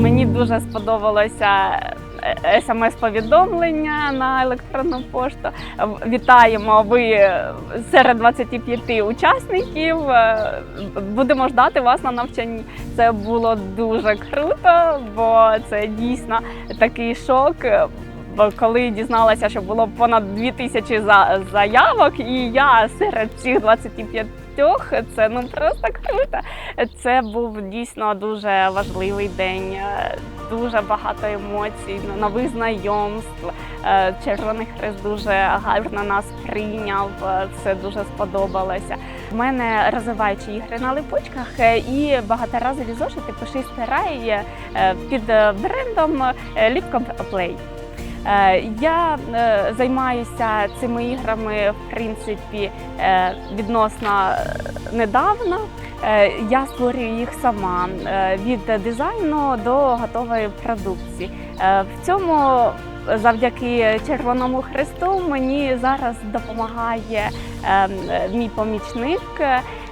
Мені дуже сподобалося е, е, смс-повідомлення на електронну пошту. Вітаємо ви серед 25 учасників. Е, будемо ждати вас на навчанні. Це було дуже круто, бо це дійсно такий шок. Коли дізналася, що було понад 2000 за- заявок, і я серед цих 25 це ну просто круто. Це був дійсно дуже важливий день, е, дуже багато емоцій, ну, нових знайомств. Е, Червоний Хрест дуже гарно нас прийняв. е, Це дуже сподобалося. У мене розвиваючі ігри на липучках е, і багаторазові зошити пиши стирай е, під брендом Play. Е, Я е, займаюся цими іграми в принципі е, відносно е, недавно. Е, Я створюю їх сама е, від дизайну до готової продукції. Е, В цьому завдяки Червоному Хресту мені зараз допомагає е, мій помічник.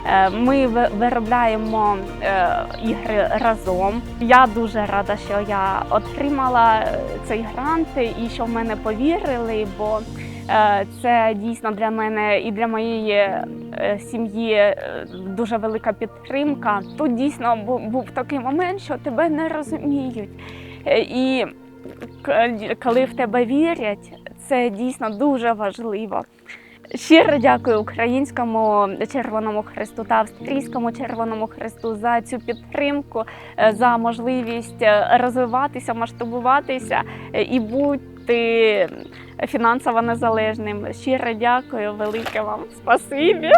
Е, Ми виробляємо е, ігри разом. Я дуже рада, що я отримала е, цей грант і що в мене повірили, бо це дійсно для мене і для моєї сім'ї дуже велика підтримка. Тут дійсно був такий момент, що тебе не розуміють. І коли в тебе вірять, це дійсно дуже важливо. Щиро дякую українському Червоному Хресту та австрійському Червоному Хресту за цю підтримку, е, за можливість е, розвиватися, масштабуватися е, і бути фінансово незалежним. Щиро дякую, велике вам спасибі.